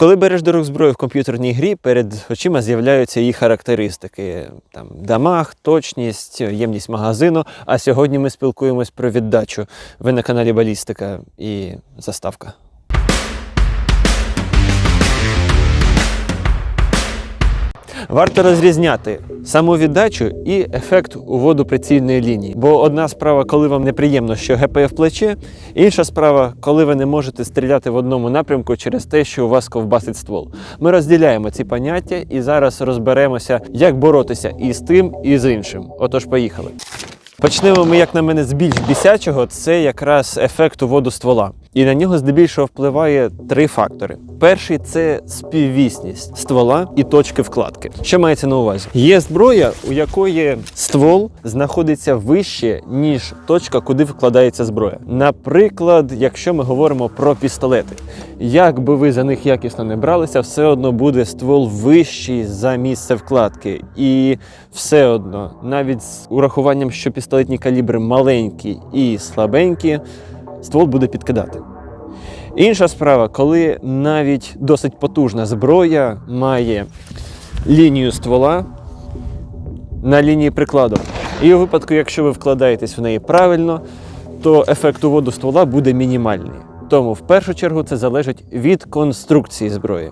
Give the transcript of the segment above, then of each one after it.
Коли береш до рук зброю в комп'ютерній грі, перед очима з'являються її характеристики: там дамаг, точність, ємність магазину. А сьогодні ми спілкуємось про віддачу. Ви на каналі Балістика і заставка. Варто розрізняти саму віддачу і ефект уводу прицільної лінії. Бо одна справа, коли вам неприємно, що ГПФ плече, інша справа, коли ви не можете стріляти в одному напрямку через те, що у вас ковбасить ствол. Ми розділяємо ці поняття і зараз розберемося, як боротися і з тим, і з іншим. Отож, поїхали. Почнемо ми, як на мене, з більш бісячого, це якраз ефект уводу ствола. І на нього здебільшого впливає три фактори. Перший це співвісність ствола і точки вкладки. Що мається на увазі? Є зброя, у якої ствол знаходиться вище, ніж точка, куди вкладається зброя. Наприклад, якщо ми говоримо про пістолети, як би ви за них якісно не бралися, все одно буде ствол вищий за місце вкладки. І все одно, навіть з урахуванням, що пістолетні калібри маленькі і слабенькі, ствол буде підкидати. Інша справа, коли навіть досить потужна зброя має лінію ствола на лінії прикладу. І у випадку, якщо ви вкладаєтесь в неї правильно, то ефект уводу ствола буде мінімальний. Тому в першу чергу це залежить від конструкції зброї.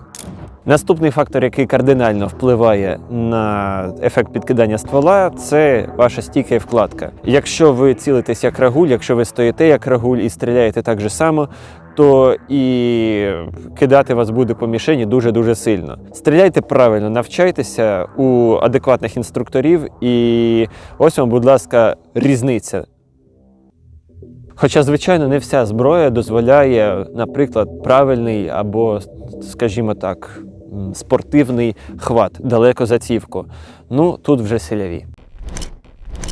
Наступний фактор, який кардинально впливає на ефект підкидання ствола, це ваша стійка і вкладка. Якщо ви цілитесь як рагуль, якщо ви стоїте як рагуль і стріляєте так же само, то і кидати вас буде по мішені дуже-дуже сильно. Стріляйте правильно, навчайтеся у адекватних інструкторів, і ось вам, будь ласка, різниця. Хоча, звичайно, не вся зброя дозволяє, наприклад, правильний або, скажімо так, спортивний хват далеко за цівку. Ну, тут вже селяві.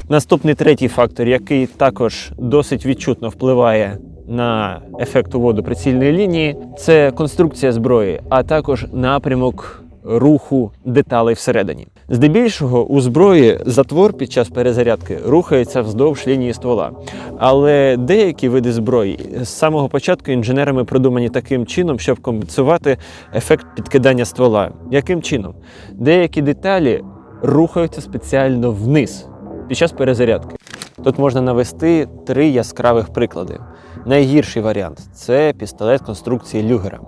Наступний третій фактор, який також досить відчутно впливає на ефект уводу прицільної лінії, це конструкція зброї, а також напрямок руху деталей всередині. Здебільшого у зброї затвор під час перезарядки рухається вздовж лінії ствола. Але деякі види зброї з самого початку інженерами продумані таким чином, щоб компенсувати ефект підкидання ствола. Яким чином? Деякі деталі рухаються спеціально вниз під час перезарядки. Тут можна навести три яскравих приклади. Найгірший варіант це пістолет конструкції Люгера,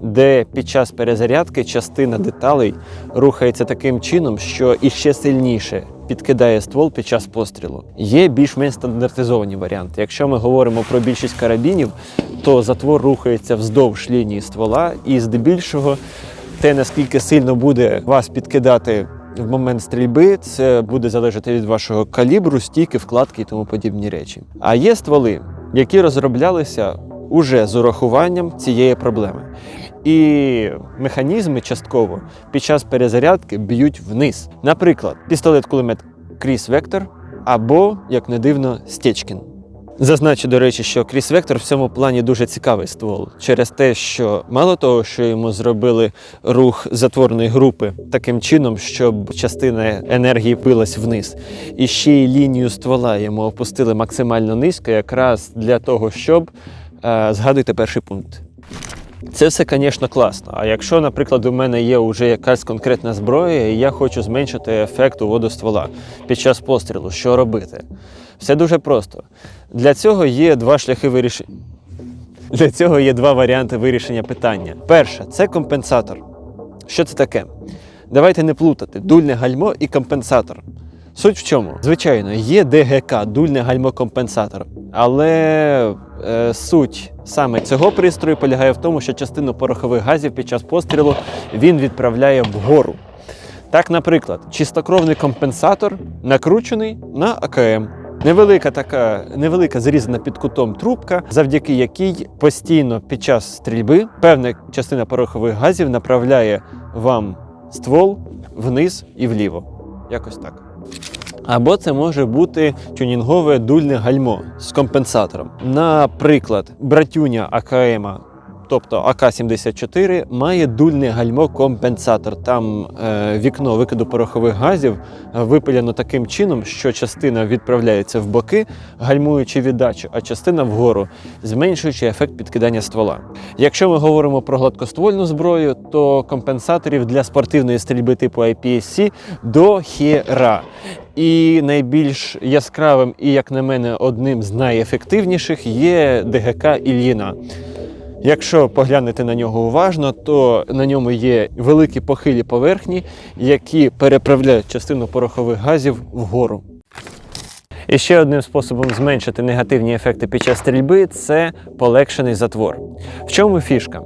де під час перезарядки частина деталей рухається таким чином, що іще сильніше підкидає ствол під час пострілу. Є більш-менш стандартизовані варіанти. Якщо ми говоримо про більшість карабінів, то затвор рухається вздовж лінії ствола, і здебільшого те, наскільки сильно буде вас підкидати в момент стрільби, це буде залежати від вашого калібру, стійки, вкладки і тому подібні речі. А є стволи, які розроблялися уже з урахуванням цієї проблеми. І механізми частково під час перезарядки б'ють вниз. Наприклад, пістолет-кулемет Кріс Вектор або, як не дивно, Стечкін. Зазначу, до речі, що Кріс Вектор в цьому плані дуже цікавий ствол через те, що мало того, що йому зробили рух затворної групи таким чином, щоб частина енергії пилась вниз, і ще й лінію ствола йому опустили максимально низько, якраз для того, щоб е, згадуйте перший пункт. Це все, звісно, класно. А якщо, наприклад, у мене є вже якась конкретна зброя, і я хочу зменшити ефект уводу ствола під час пострілу, що робити? Все дуже просто. Для цього є два шляхи вирішення. Для цього є два варіанти вирішення питання. Перше це компенсатор. Що це таке? Давайте не плутати дульне гальмо і компенсатор. Суть в чому? Звичайно, є ДГК, дульне гальмо-компенсатор. Але е, суть саме цього пристрою полягає в тому, що частину порохових газів під час пострілу він відправляє вгору. Так, наприклад, чистокровний компенсатор накручений на АКМ. Невелика така, невелика зрізана під кутом трубка, завдяки якій постійно під час стрільби певна частина порохових газів направляє вам ствол вниз і вліво. Якось так. Або це може бути тюнінгове дульне гальмо з компенсатором. Наприклад, братюня АКМ, тобто АК-74, має дульний гальмо-компенсатор. Там е, вікно викиду порохових газів випиляно таким чином, що частина відправляється в боки, гальмуючи віддачу, а частина вгору, зменшуючи ефект підкидання ствола. Якщо ми говоримо про гладкоствольну зброю, то компенсаторів для спортивної стрільби типу IPSC до хіра. І найбільш яскравим, і, як на мене, одним з найефективніших є ДГК Ільїна. Якщо поглянути на нього уважно, то на ньому є великі похилі поверхні, які переправляють частину порохових газів вгору. І ще одним способом зменшити негативні ефекти під час стрільби це полегшений затвор. В чому фішка?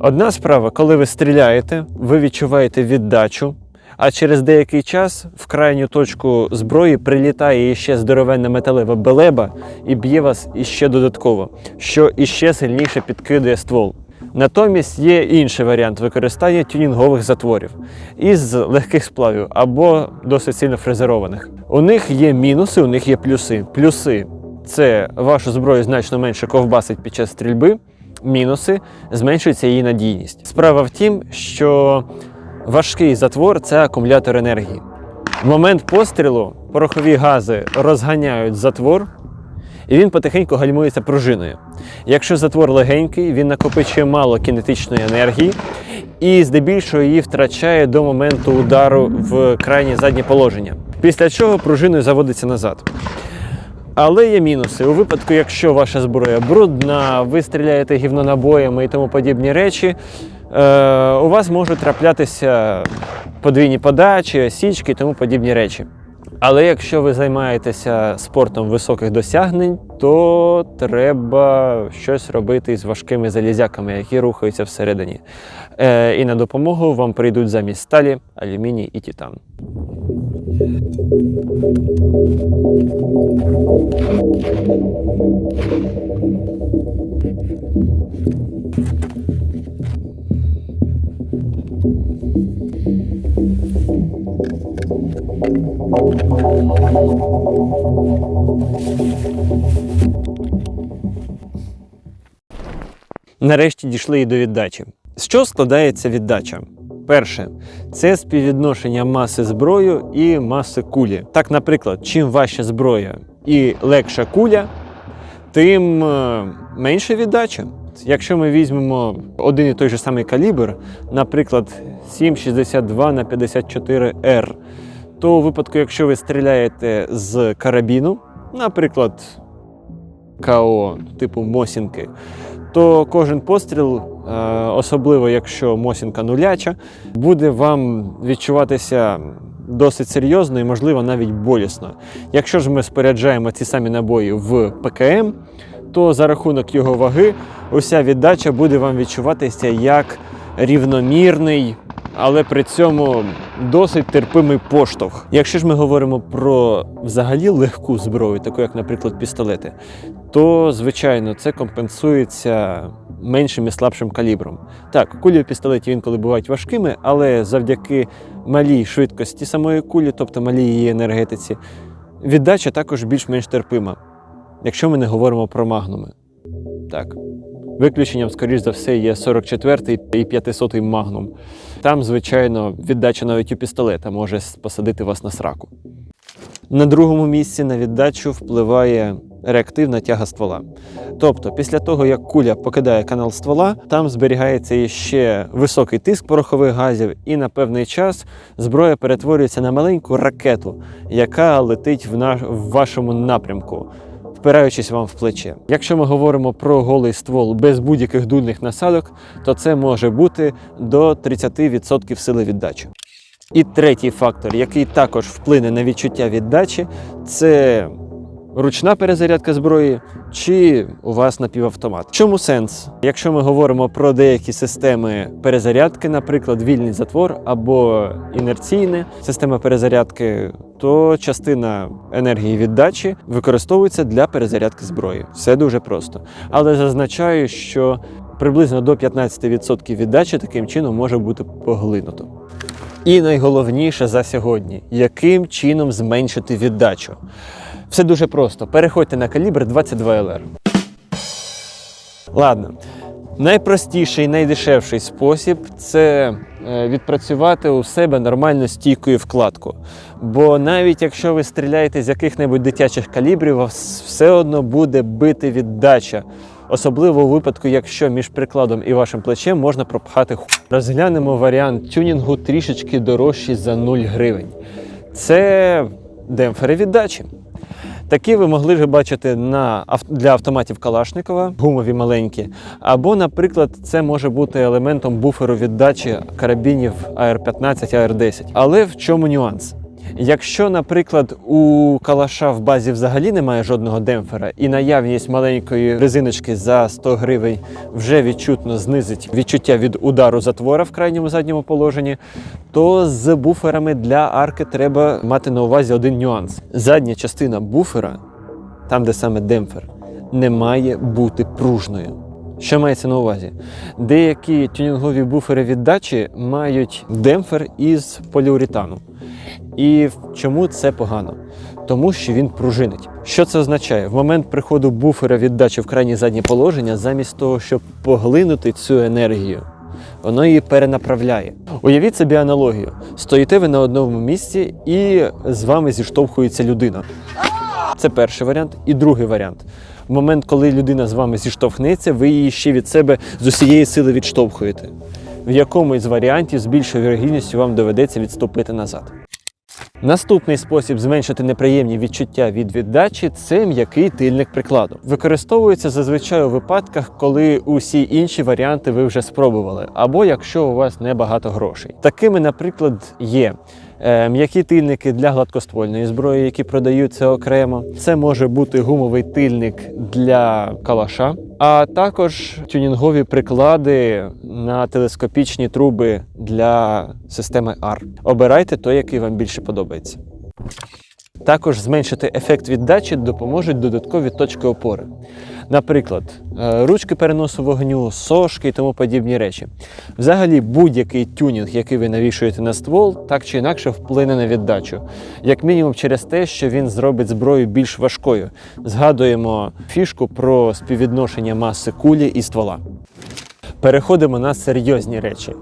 Одна справа, коли ви стріляєте, ви відчуваєте віддачу, а через деякий час в крайню точку зброї прилітає іще здоровенна металева белеба і б'є вас іще додатково, що іще сильніше підкидує ствол. Натомість є інший варіант використання тюнінгових затворів із легких сплавів або досить сильно фрезерованих. У них є мінуси, у них є плюси. Плюси це вашу зброю значно менше ковбасить під час стрільби. Мінуси зменшується її надійність. Справа в тім, що важкий затвор це акумулятор енергії. В момент пострілу порохові гази розганяють затвор, і він потихеньку гальмується пружиною. Якщо затвор легенький, він накопичує мало кінетичної енергії і здебільшого її втрачає до моменту удару в крайнє заднє положення. Після чого пружиною заводиться назад. Але є мінуси. У випадку, якщо ваша зброя брудна, ви стріляєте гівнонабоями і тому подібні речі, у вас можуть траплятися подвійні подачі, осічки і тому подібні речі. Але якщо ви займаєтеся спортом високих досягнень, то треба щось робити з важкими залізяками, які рухаються всередині. Е, і на допомогу вам прийдуть замість сталі, алюміній і титан. Нарешті дійшли і до віддачі. З чого складається віддача? Перше, це співвідношення маси зброю і маси кулі. Так, наприклад, чим важча зброя і легша куля, тим е, менше віддача. Якщо ми візьмемо один і той же самий калібр, наприклад, 7,62 на 54 r то у випадку, якщо ви стріляєте з карабіну, наприклад, КО типу Мосінки, то кожен постріл, е, особливо якщо Мосінка нуляча, буде вам відчуватися досить серйозно і, можливо, навіть болісно. Якщо ж ми споряджаємо ці самі набої в ПКМ, то за рахунок його ваги уся віддача буде вам відчуватися як рівномірний, але при цьому досить терпимий поштовх. Якщо ж ми говоримо про взагалі легку зброю, таку як, наприклад, пістолети, то звичайно це компенсується меншим і слабшим калібром. Так, кулі в пістолеті інколи бувають важкими, але завдяки малій швидкості самої кулі, тобто малій її енергетиці, віддача також більш-менш терпима, якщо ми не говоримо про магнуми. Так. Виключенням, скоріш за все, є 44-й і 500-й магнум. Там, звичайно, віддача навіть у пістолета може посадити вас на сраку. На другому місці на віддачу впливає реактивна тяга ствола. Тобто, після того, як куля покидає канал ствола, там зберігається ще високий тиск порохових газів, і на певний час зброя перетворюється на маленьку ракету, яка летить в, наш... в вашому напрямку. Впираючись вам в плече. Якщо ми говоримо про голий ствол без будь-яких дульних насадок, то це може бути до 30% сили віддачі. І третій фактор, який також вплине на відчуття віддачі, це ручна перезарядка зброї чи у вас напівавтомат. В чому сенс? Якщо ми говоримо про деякі системи перезарядки, наприклад, вільний затвор або інерційна система перезарядки, то частина енергії віддачі використовується для перезарядки зброї. Все дуже просто. Але зазначаю, що приблизно до 15% віддачі таким чином може бути поглинуто. І найголовніше за сьогодні, яким чином зменшити віддачу. Все дуже просто. Переходьте на калібр 22 ЛР. Ладно. Найпростіший, найдешевший спосіб це е, відпрацювати у себе нормально стійкою вкладку. Бо навіть якщо ви стріляєте з яких-небудь дитячих калібрів, вас все одно буде бити віддача. Особливо у випадку, якщо між прикладом і вашим плечем можна пропхати ху. Розглянемо варіант тюнінгу трішечки дорожчий за 0 гривень. Це демпфери віддачі. Такі ви могли вже бачити на для автоматів Калашникова, гумові маленькі. Або, наприклад, це може бути елементом буферу віддачі карабінів AR-15, AR-10. Але в чому нюанс? Якщо, наприклад, у калаша в базі взагалі немає жодного демпфера, і наявність маленької резиночки за 100 гривень вже відчутно знизить відчуття від удару затвора в крайньому задньому положенні, то з буферами для арки треба мати на увазі один нюанс: задня частина буфера, там де саме демпфер, не має бути пружною. Що мається на увазі? Деякі тюнінгові буфери віддачі мають демпфер із поліуретану. І чому це погано? Тому що він пружинить. Що це означає? В момент приходу буфера віддачі в крайнє заднє положення, замість того, щоб поглинути цю енергію, воно її перенаправляє. Уявіть собі аналогію: стоїте ви на одному місці і з вами зіштовхується людина. Це перший варіант. І другий варіант. В момент, коли людина з вами зіштовхнеться, ви її ще від себе з усієї сили відштовхуєте. В якому із варіантів з більшою вірогідністю вам доведеться відступити назад. Наступний спосіб зменшити неприємні відчуття від віддачі це м'який тильник прикладу. Використовується зазвичай у випадках, коли усі інші варіанти ви вже спробували, або якщо у вас небагато грошей. Такими, наприклад, є м'які тильники для гладкоствольної зброї, які продаються окремо. Це може бути гумовий тильник для калаша, а також тюнінгові приклади на телескопічні труби для системи AR. Обирайте той, який вам більше подобається. Також зменшити ефект віддачі допоможуть додаткові точки опори. Наприклад, е, ручки переносу вогню, сошки і тому подібні речі. Взагалі, будь-який тюнінг, який ви навішуєте на ствол, так чи інакше вплине на віддачу. Як мінімум через те, що він зробить зброю більш важкою. Згадуємо фішку про співвідношення маси кулі і ствола. Переходимо на серйозні речі.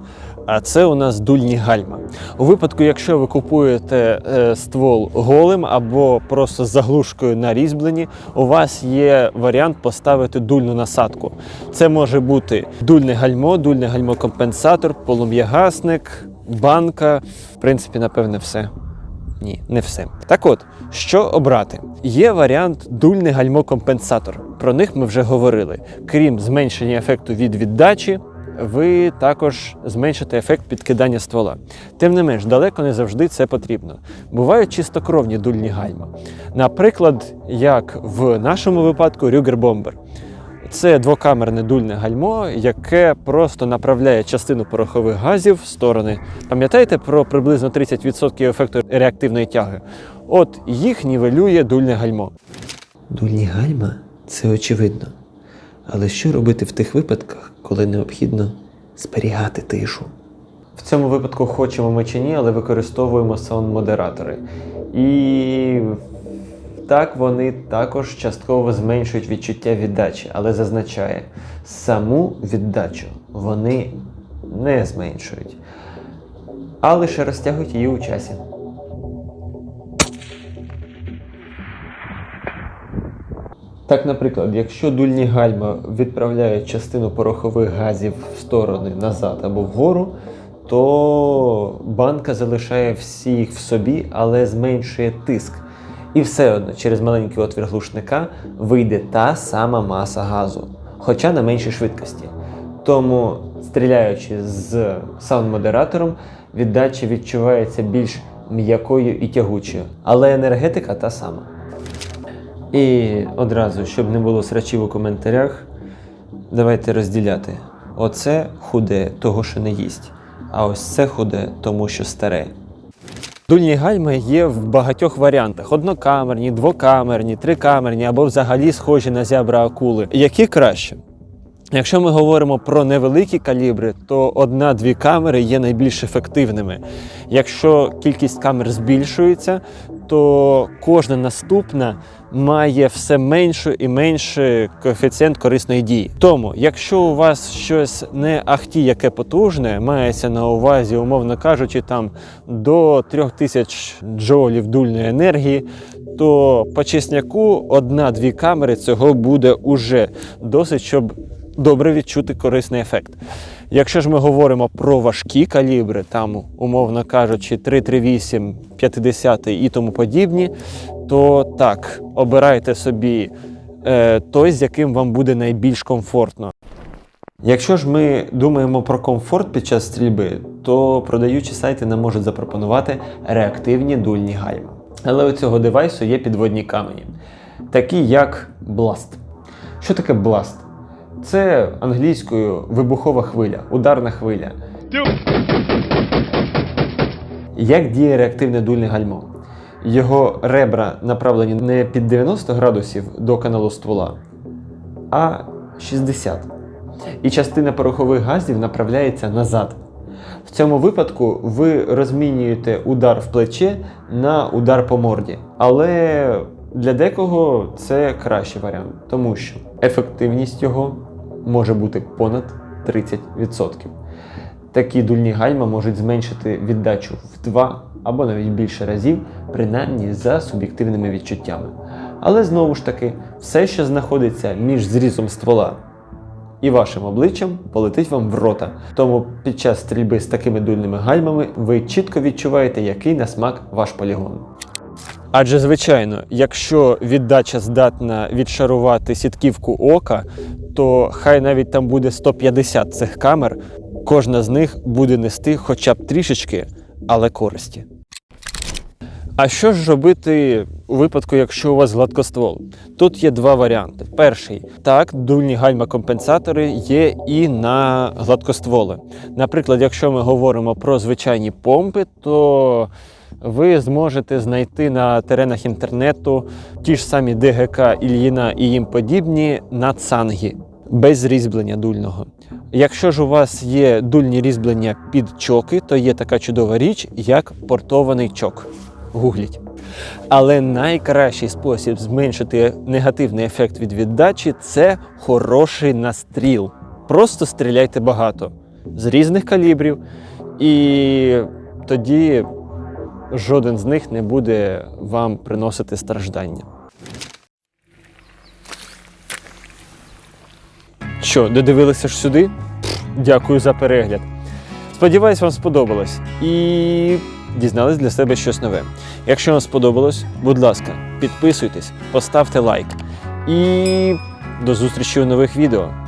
А це у нас дульні гальма. У випадку, якщо ви купуєте е, ствол голим або просто заглушкою на різьблені, у вас є варіант поставити дульну насадку. Це може бути дульне гальмо, дульне гальмо-компенсатор, полум'ягасник, банка. В принципі, напевне, все. Ні, не все. Так от, що обрати? Є варіант дульний гальмо-компенсатор. Про них ми вже говорили. Крім зменшення ефекту від віддачі, ви також зменшите ефект підкидання ствола. Тим не менш, далеко не завжди це потрібно. Бувають чистокровні дульні гальма. Наприклад, як в нашому випадку Рюгер Бомбер. Це двокамерне дульне гальмо, яке просто направляє частину порохових газів в сторони. Пам'ятаєте про приблизно 30% ефекту реактивної тяги? От їх нівелює дульне гальмо. Дульні гальма це очевидно. Але що робити в тих випадках, коли необхідно зберігати тишу? В цьому випадку хочемо ми чи ні, але використовуємо саунд-модератори. І так вони також частково зменшують відчуття віддачі, але зазначає, саму віддачу вони не зменшують, а лише розтягують її у часі. Так, наприклад, якщо дульні гальма відправляють частину порохових газів в сторони назад або вгору, то банка залишає всі їх в собі, але зменшує тиск. І все одно через маленький отвір глушника вийде та сама маса газу, хоча на меншій швидкості. Тому, стріляючи з саунд-модератором, віддача відчувається більш м'якою і тягучою, але енергетика та сама. І одразу, щоб не було срачів у коментарях, давайте розділяти. Оце худе того, що не їсть, а ось це худе тому, що старе. Дульні гальми є в багатьох варіантах: однокамерні, двокамерні, трикамерні або взагалі схожі на зябра акули. Які краще? Якщо ми говоримо про невеликі калібри, то одна-дві камери є найбільш ефективними. Якщо кількість камер збільшується, то кожна наступна має все меншу і менший коефіцієнт корисної дії. Тому, якщо у вас щось не ахті яке потужне, мається на увазі, умовно кажучи, там до 3000 джоулів дульної енергії, то по чесняку одна-дві камери цього буде уже досить, щоб добре відчути корисний ефект. Якщо ж ми говоримо про важкі калібри, там, умовно кажучи, 338, 50 і тому подібні, то так, обирайте собі е, той, з яким вам буде найбільш комфортно. Якщо ж ми думаємо про комфорт під час стрільби, то продаючі сайти нам можуть запропонувати реактивні дульні гальма. Але у цього девайсу є підводні камені, такі як Blast. Що таке Blast? Це англійською вибухова хвиля, ударна хвиля. Як діє реактивне дульне гальмо? Його ребра направлені не під 90 градусів до каналу ствола, а 60. І частина порохових газів направляється назад. В цьому випадку ви розмінюєте удар в плече на удар по морді. Але для декого це кращий варіант, тому що ефективність його може бути понад 30%. Такі дульні гальма можуть зменшити віддачу в два або навіть більше разів, принаймні за суб'єктивними відчуттями. Але знову ж таки, все, що знаходиться між зрізом ствола і вашим обличчям, полетить вам в рота. Тому під час стрільби з такими дульними гальмами ви чітко відчуваєте, який на смак ваш полігон. Адже, звичайно, якщо віддача здатна відшарувати сітківку ока, то хай навіть там буде 150 цих камер, кожна з них буде нести хоча б трішечки, але користі. А що ж робити у випадку, якщо у вас гладкоствол? Тут є два варіанти. Перший так, дульні гальма-компенсатори є і на гладкостволи. Наприклад, якщо ми говоримо про звичайні помпи, то ви зможете знайти на теренах інтернету ті ж самі ДГК Ільїна і їм подібні на цангі без різьблення дульного. Якщо ж у вас є дульні різьблення під чоки, то є така чудова річ, як портований чок. Гугліть. Але найкращий спосіб зменшити негативний ефект від віддачі це хороший настріл. Просто стріляйте багато з різних калібрів, і тоді жоден з них не буде вам приносити страждання. Що, додивилися ж сюди? Дякую за перегляд. Сподіваюсь, вам сподобалось і дізнались для себе щось нове. Якщо вам сподобалось, будь ласка, підписуйтесь, поставте лайк. І до зустрічі у нових відео.